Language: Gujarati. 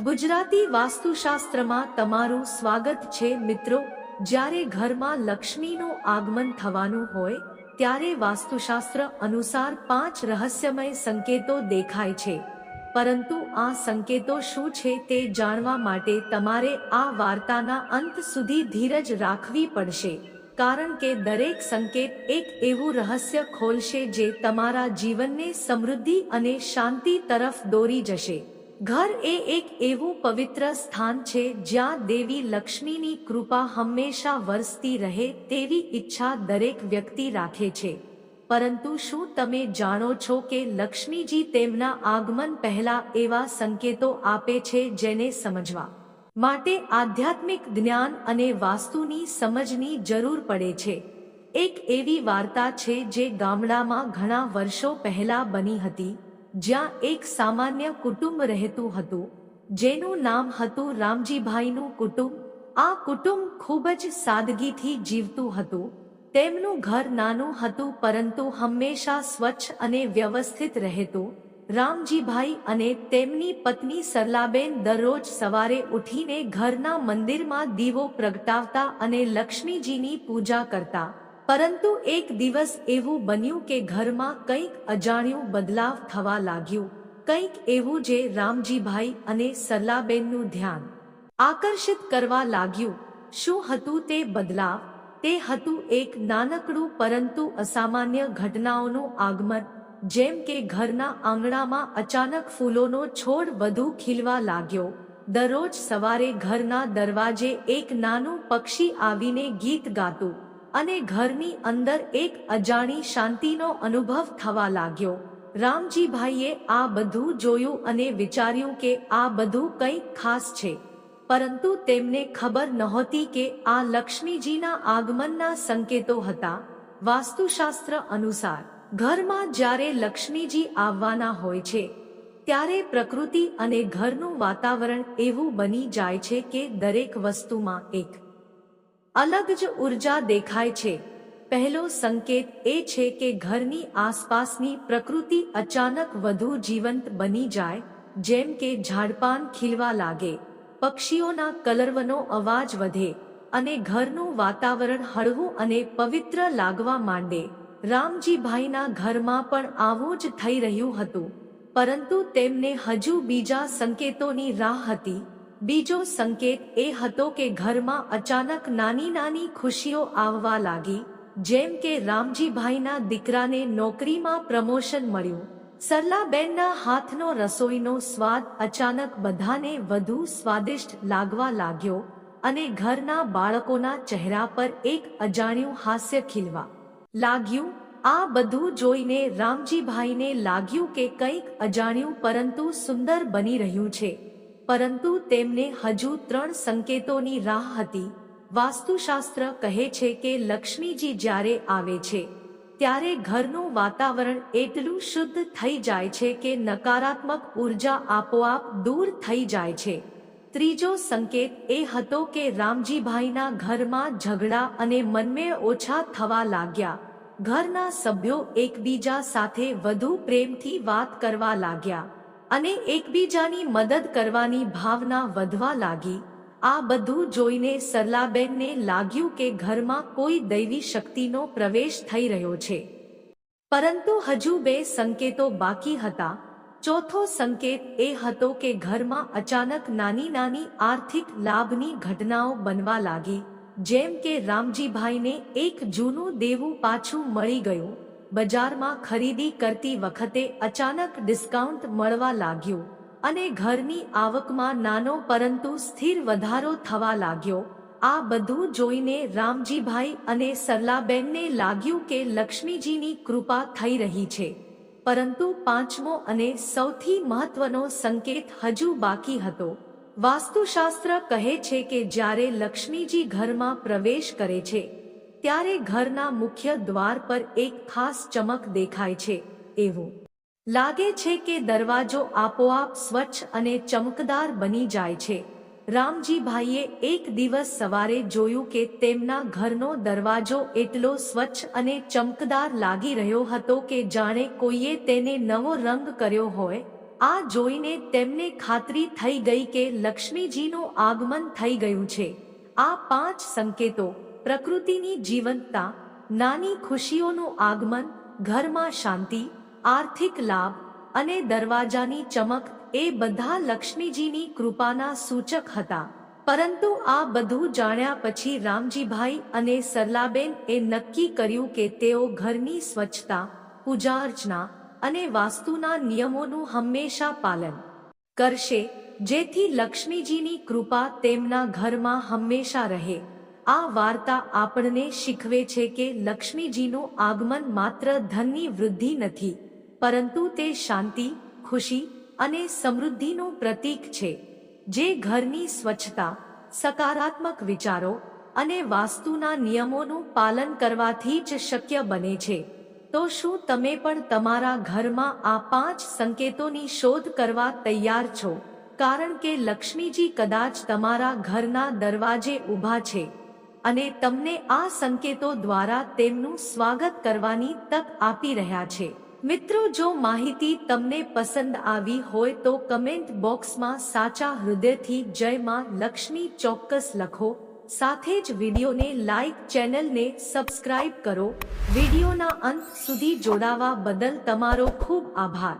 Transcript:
ગુજરાતી વાસ્તુશાસ્ત્રમાં તમારું સ્વાગત છે મિત્રો. જ્યારે ઘરમાં લક્ષ્મીનું આગમન થવાનું હોય, ત્યારે વાસ્તુશાસ્ત્ર અનુસાર પાંચ રહસ્યમય સંકેતો દેખાય છે. પરંતુ આ સંકેતો શું છે તે જાણવા માટે તમારે આ વાર્તાના અંત સુધી ધીરજ રાખવી પડશે. કારણ કે દરેક સંકેત એક એવું રહસ્ય ખોલશે જે તમારા જીવનને સમૃદ્ધિ અને શાંતિ તરફ દોરી જશે. ઘર એ એક એવું પવિત્ર સ્થાન છે જ્યાં દેવી લક્ષ્મીની કૃપા હંમેશા વરસતી રહે તેવી ઈચ્છા દરેક વ્યક્તિ રાખે છે. પરંતુ શું તમે જાણો છો કે લક્ષ્મીજી તેમના આગમન પહેલા એવા સંકેતો આપે છે જેને સમજવા માટે આધ્યાત્મિક જ્ઞાન અને વાસ્તુની સમજની જરૂર પડે છે? એક એવી વાર્તા છે જે ગામડામાં ઘણા વર્ષો પહેલા બની હતી. જ્યાં એક સામાન્ય કુટુંબ રહેતું હતું, જેનું નામ હતું રામજીભાઈનું કુટુંબ. આ કુટુંબ ખૂબ જ સાદગીથી જીવતું હતું. તેમનું ઘર નાનું હતું, પરંતુ હંમેશા સ્વચ્છ અને વ્યવસ્થિત રહેતું. રામજીભાઈ અને તેમની પત્ની સરલાબેન દરરોજ સવારે ઉઠીને ઘરના મંદિરમાં દીવો પ્રગટાવતા અને લક્ષ્મીજીની પૂજા કરતા. પરંતુ એક દિવસ એવું બન્યું કે ઘરમાં કંઈક અજાણ્યું બદલાવ થવા લાગ્યું. કંઈક એવું જે રામજીભાઈ અને સરલાબેનનું ધ્યાન આકર્ષિત કરવા લાગ્યું. શું હતું તે બદલાવ? તે હતું એક નાનકડું પરંતુ અસામાન્ય ઘટનાઓનું આગમન, જેમ કે ઘરના આંગણામાં અચાનક ફૂલોનો છોડ વધુ ખીલવા લાગ્યો. દરરોજ સવારે ઘરના દરવાજે એક નાનું પક્ષી આવીને ગીત ગાતું. અને ઘરની અંદર એક અજાણી શાંતિનો અનુભવ થવા લાગ્યો. રામજીભાઈએ આ બધું જોયું અને વિચાર્યું કે આ બધું કંઈક ખાસ છે. પરંતુ તેમને ખબર નહોતી કે આ લક્ષ્મીજીના આગમનના સંકેતો હતા. વાસ્તુશાસ્ત્ર અનુસાર, ઘરમાં જ્યારે લક્ષ્મીજી આવવાના હોય છે, ત્યારે પ્રકૃતિ અને ઘરનું વાતાવરણ એવું બની જાય છે કે દરેક વસ્તુમાં એક અલગ જ ઊર્જા દેખાય છે. પહેલો સંકેત એ છે કે ઘરની આસપાસની પ્રકૃતિ અચાનક વધુ જીવંત બની જાય, જેમ કે ઝાડપાન ખીલવા લાગે, પક્ષીઓના કલરવનો અવાજ વધે, અને ઘરનું વાતાવરણ હળવું અને પવિત્ર લાગવા માંડે. રામજીભાઈના ઘરમાં પણ આવું જ થઈ રહ્યું હતું, પરંતુ તેમને હજુ બીજા સંકેતોની રાહ હતી. બીજો સંકેત એ હતો કે ઘરમાં અચાનક નાની નાની ખુશીઓ આવવા લાગી, જેમ કે રામજીભાઈના દીકરાને નોકરીમાં પ્રમોશન મળ્યું. સરલાબેનના હાથનો રસોઈનો સ્વાદ અચાનક બધાને વધુ સ્વાદિષ્ટ લાગવા લાગ્યો અને ઘરના બાળકોના ચહેરા પર એક અજાણ્યું હાસ્ય ખીલવા લાગ્યું. આ બધું જોઈને રામજીભાઈને લાગ્યું કે કંઈક અજાણ્યું પરંતુ સુંદર બની રહ્યું છે. પરંતુ તેમને હજુ ત્રણ સંકેતોની રાહ હતી. વાસ્તુશાસ્ત્ર કહે છે કે લક્ષ્મીજી જ્યારે આવે છે, ત્યારે ઘરનું વાતાવરણ એટલું શુદ્ધ થઈ જાય છે કે નકારાત્મક ઊર્જા આપોઆપ દૂર થઈ જાય છે. ત્રીજો સંકેત એ હતો કે રામજીભાઈના ઘરમાં ઝઘડા અને મનમેળ ઓછા થવા લાગ્યા. ઘરના સભ્યો એકબીજા સાથે વધુ પ્રેમથી વાત કરવા લાગ્યા. અને એકબીજાની મદદ કરવાની ભાવના વધવા લાગી. આ બધું જોઈને સરલાબેનને લાગ્યું કે ઘરમાં કોઈ દૈવી શક્તિનો પ્રવેશ થઈ રહ્યો છે. પરંતુ હજુ બે સંકેતો બાકી હતા. ચોથો સંકેત એ હતો કે ઘરમાં અચાનક નાની નાની આર્થિક લાભની ઘટનાઓ બનવા લાગી. જેમ કે રામજીભાઈને એક જૂનું દેવું પાછું મળી ગયું. બજારમાં ખરીદી કરતી વખતે અચાનક ડિસ્કાઉન્ટ મળવા લાગ્યું અને ઘરની આવકમાં નાનો પરંતુ સ્થિર વધારો થવા લાગ્યો. આ બધું જોઈને રામજીભાઈ અને સરલાબેનને લાગ્યું કે લક્ષ્મીજીની કૃપા થઈ રહી છે. પરંતુ પાંચમો અને સૌથી મહત્વનો સંકેત હજુ બાકી હતો. વાસ્તુશાસ્ત્ર કહે છે કે જ્યારે લક્ષ્મીજી ઘરમાં પ્રવેશ કરે છે ત્યારે ઘરના મુખ્ય દ્વાર પર એક ખાસ ચમક દેખાય છે, એવું લાગે છે કે દરવાજો આપોઆપ સ્વચ્છ અને ચમકદાર બની જાય છે. રામજીભાઈએ એક દિવસ સવારે જોયું કે તેમના ઘરનો દરવાજો એટલો સ્વચ્છ અને ચમકદાર લાગી રહ્યો હતો કે જાણે કોઈએ તેને નવો રંગ કર્યો હોય. આ જોઈને તેમને ખાતરી થઈ ગઈ કે લક્ષ્મીજીનું આગમન થઈ ગયું છે. આ પાંચ સંકેતો પ્રકૃતિની જીવંતતા, નાની ખુશીઓનું આગમન, ઘરમાં શાંતિ, આર્થિક લાભ અને દરવાજાની ચમક એ બધા લક્ષ્મીજીની કૃપાના સૂચક હતા. પરંતુ આ બધું જાણ્યા પછી રામજીભાઈ અને સરલાબેન એ નક્કી કર્યું કે તેઓ ઘરની સ્વચ્છતા, પૂજા અર્ચના અને વાસ્તુના નિયમોનું હંમેશા પાલન કરશે, જેથી લક્ષ્મીજીની કૃપા તેમના ઘરમાં હંમેશા રહે. આ વાર્તા આપણને શીખવે છે કે લક્ષ્મીજીનું આગમન માત્ર ધનની વૃદ્ધિ નથી, પરંતુ તે શાંતિ, ખુશી અને સમૃદ્ધિનું પ્રતીક છે, જે ઘરની સ્વચ્છતા, સકારાત્મક વિચારો અને વાસ્તુના નિયમોનું પાલન કરવાથી જ શક્ય બને છે. તો શું તમે પણ તમારા ઘરમાં આ પાંચ સંકેતોની શોધ કરવા તૈયાર છો? કારણ કે લક્ષ્મીજી કદાચ તમારા ઘરના દરવાજે ઊભા છે. અને તમને આ સંકેતો દ્વારા તેમનું સ્વાગત કરવાની તક આપી રહ્યા છે. મિત્રો, જો માહિતી તમને પસંદ આવી હોય તો કમેન્ટ બોક્સમાં સાચા હૃદયથી જય માં લક્ષ્મી ચોક્કસ લખો. સાથે જ વિડીયોને લાઈક ચેનલને સબસ્ક્રાઇબ કરો. વિડીયોના અંત સુધી જોડાવા બદલ તમારો ખૂબ આભાર.